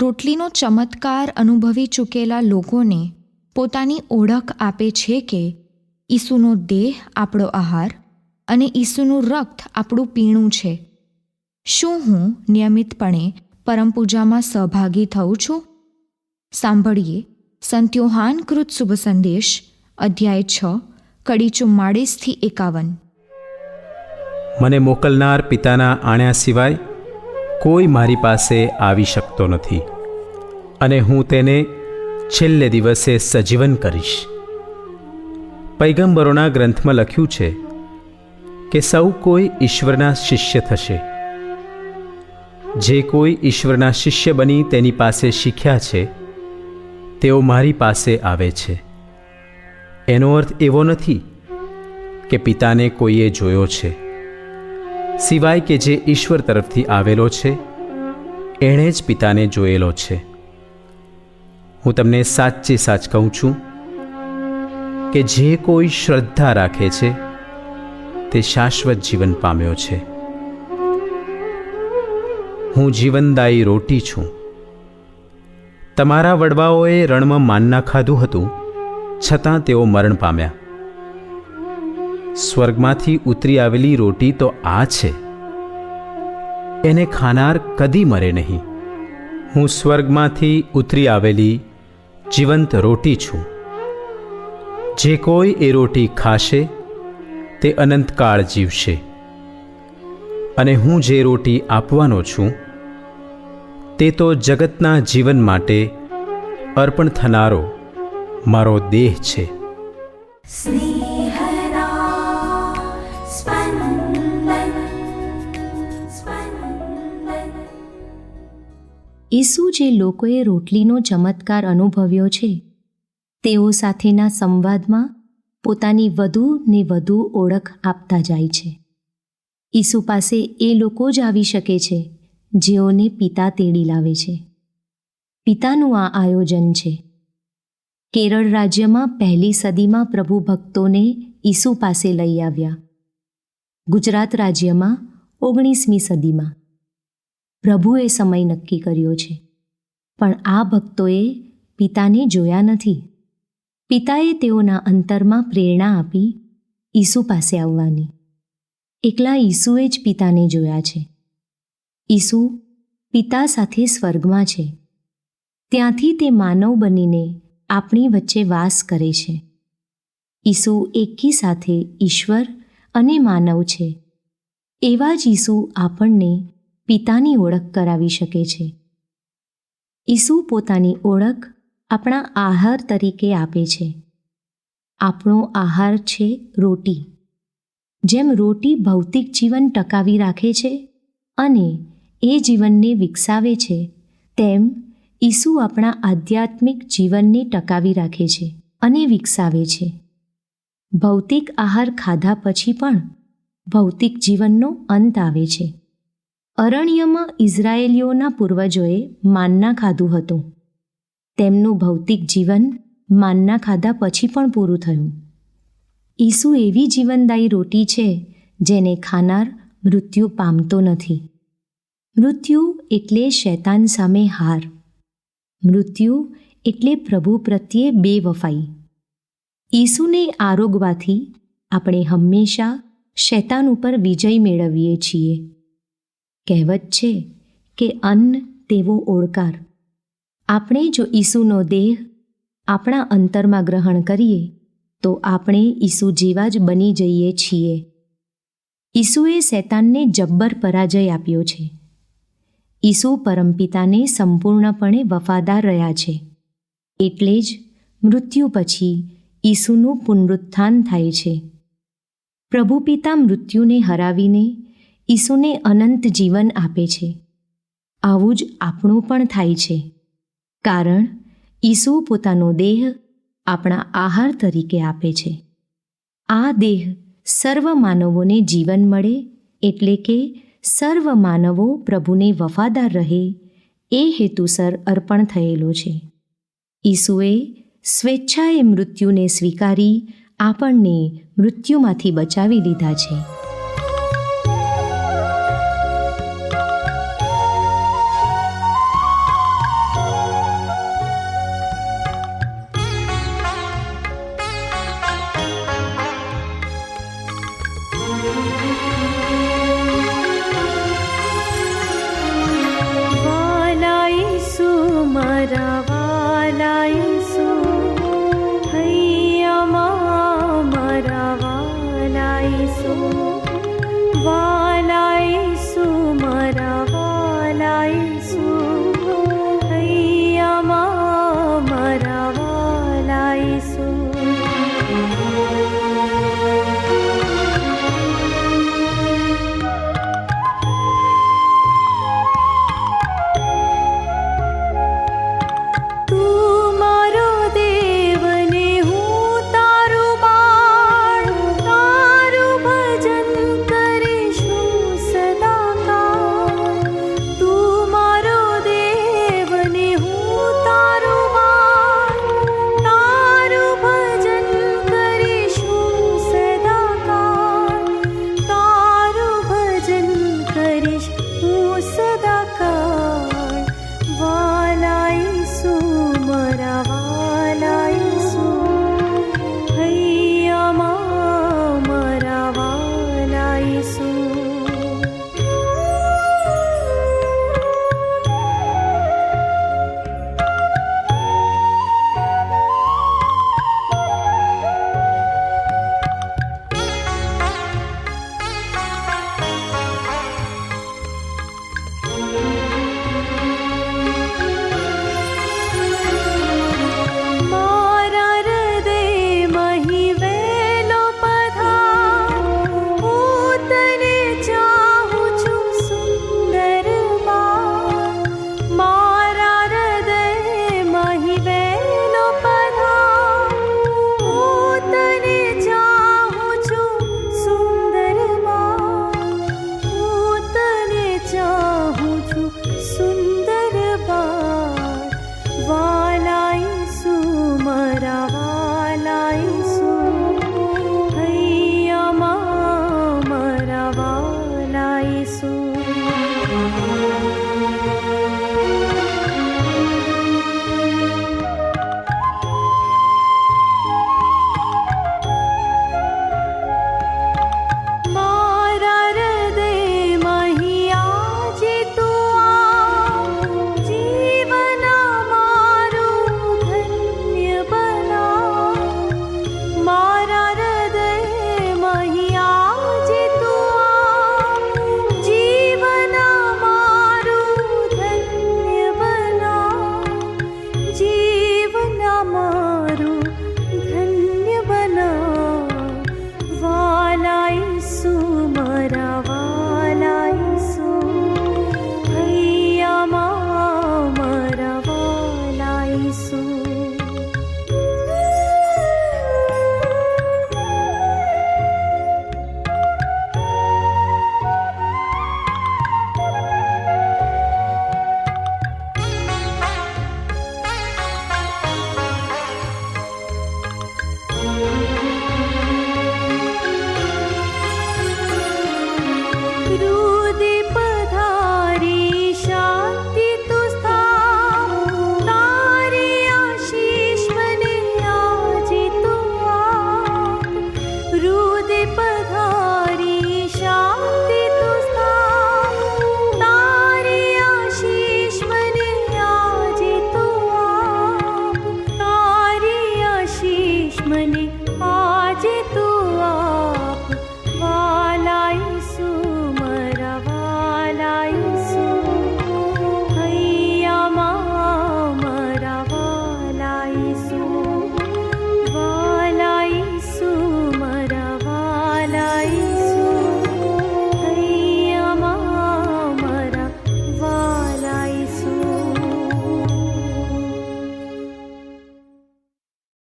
રોટલીનો ચમત્કાર અનુભવી ચૂકેલા લોકોને પોતાની ઓળખ આપે છે કે ઈસુનો દેહ આપણો આહાર અને ઈસુનું રક્ત આપણું પીણું છે. શું હું નિયમિતપણે પરમપૂજામાં સહભાગી થઉં છું? સાંભળીએ સંત્યોહાન કૃત શુભ સંદેશ, અધ્યાય છ, કડી ચુમ્માળીસથી એકાવન. મને મોકલનાર પિતાના આણ્યા સિવાય કોઈ મારી પાસે આવી શકતો નથી. અને હું તેને છેલ્લે દિવસે સજીવન કરીશ. પૈગંબરોના ગ્રંથમાં લખ્યું છે કે સૌ કોઈ ઈશ્વરના શિષ્ય થશે. જે કોઈ ઈશ્વરના શિષ્ય બની તેની પાસે શીખ્યા છે, તેઓ મારી પાસે આવે છે. એનો અર્થ એવો નથી કે પિતાને કોઈએ જોયો છે. સિવાય કે જે ઈશ્વર તરફથી આવેલો છે, એણે જ પિતાને જોયેલો છે. હું તમને સાચે સાચ કહું છું કે જે કોઈ શ્રદ્ધા રાખે છે, તે શાશ્વત જીવન પામ્યો છે. હું જીવનદાયી રોટી છું. તમારા વડવાઓએ રણમાં માનના ખાધું હતું, છતાં તેઓ મરણ પામ્યા. સ્વર્ગમાંથી ઉતરી આવેલી રોટી તો આ છે. એને ખાનાર કદી મરે નહીં. હું સ્વર્ગમાંથી ઉતરી આવેલી જીવંત રોટી છું. જે કોઈ એ રોટી ખાશે, તે અનંતકાળ જીવશે. અને હું જે રોટી આપવાનો છું, તે તો જગતના જીવન માટે અર્પણ થનારો મારો દેહ છે. સ્નેહ ઈસુ જે લોકોએ રોટલીનો ચમત્કાર અનુભવ્યો છે, તેઓ સાથેના સંવાદમાં પોતાની વધુ ને વધુ ઓળખ આપતા જાય છે. ઈસુ પાસે એ લોકો જ આવી શકે છે, જેઓને પિતા તેડી લાવે છે. પિતાનું આ આયોજન છે. કેરળ રાજ્યમાં પહેલી સદીમાં પ્રભુ ભક્તોને ઈસુ પાસે લઈ આવ્યા. ગુજરાત રાજ્યમાં ઓગણીસમી સદીમાં. પ્રભુએ સમય નક્કી કર્યો છે. પણ આ ભક્તોએ પિતાને જોયા નથી. પિતાએ તેઓના અંતરમાં પ્રેરણા આપી ઈસુ પાસે આવવાની. એકલા ઈસુએ જ પિતાને જોયા છે. ઈસુ પિતા સાથે સ્વર્ગમાં છે. ત્યાંથી તે માનવ બનીને આપણી વચ્ચે વાસ કરે છે. ઈસુ એકી સાથે ઈશ્વર અને માનવ છે. એવા જ ઈસુ આપણને પિતાની ઓળખ કરાવી શકે છે. ઈસુ પોતાની ઓળખ આપણા આહાર તરીકે આપે છે. આપણો આહાર છે રોટી. જેમ રોટી ભૌતિક જીવન ટકાવી રાખે છે અને એ જીવનને વિકસાવે છે, તેમ ઈસુ આપણા આધ્યાત્મિક જીવનને ટકાવી રાખે છે અને વિકસાવે છે. ભૌતિક આહાર ખાધા પછી પણ ભૌતિક જીવનનો અંત આવે છે. અરણ્યમાં ઇઝરાયેલીઓના પૂર્વજોએ માનના ખાધું હતું. તેમનું ભૌતિક જીવન માનના ખાધા પછી પણ પૂરું થયું. ઈસુ એવી જીવનદાયી રોટી છે જેને ખાનાર મૃત્યુ પામતો નથી. મૃત્યુ એટલે શૈતાન સામે હાર. મૃત્યુ એટલે પ્રભુ પ્રત્યે બેવફાઈ. ઈસુને આરોગવાથી આપણે હંમેશા શૈતાન ઉપર વિજય મેળવીએ છીએ. કહેવત છે કે અન્ન તેવો ઓળકાર. આપણે જો ઈસુનો દેહ આપણા અંતરમાં ગ્રહણ કરીએ, તો આપણે ઈસુ જેવા જ બની જઈએ છીએ. ઈસુએ શૈતાનને જબ્બર પરાજય આપ્યો છે. ઈસુ પરમપિતાને સંપૂર્ણપણે વફાદાર રહ્યા છે. એટલે જ મૃત્યુ પછી ઈસુનું પુનરુત્થાન થાય છે. પ્રભુ પિતા મૃત્યુને હરાવીને ઈસુને અનંત જીવન આપે છે. આવું જ આપણું પણ થાય છે. કારણ ઈસુ પોતાનો દેહ આપણા આહાર તરીકે આપે છે. આ દેહ સર્વ માનવોને જીવન મળે એટલે કે સર્વ માનવો પ્રભુને વફાદાર રહે એ હેતુસર અર્પણ થયેલો છે. ઈસુએ સ્વેચ્છાએ મૃત્યુને સ્વીકારી આપણને મૃત્યુમાંથી બચાવી લીધા છે.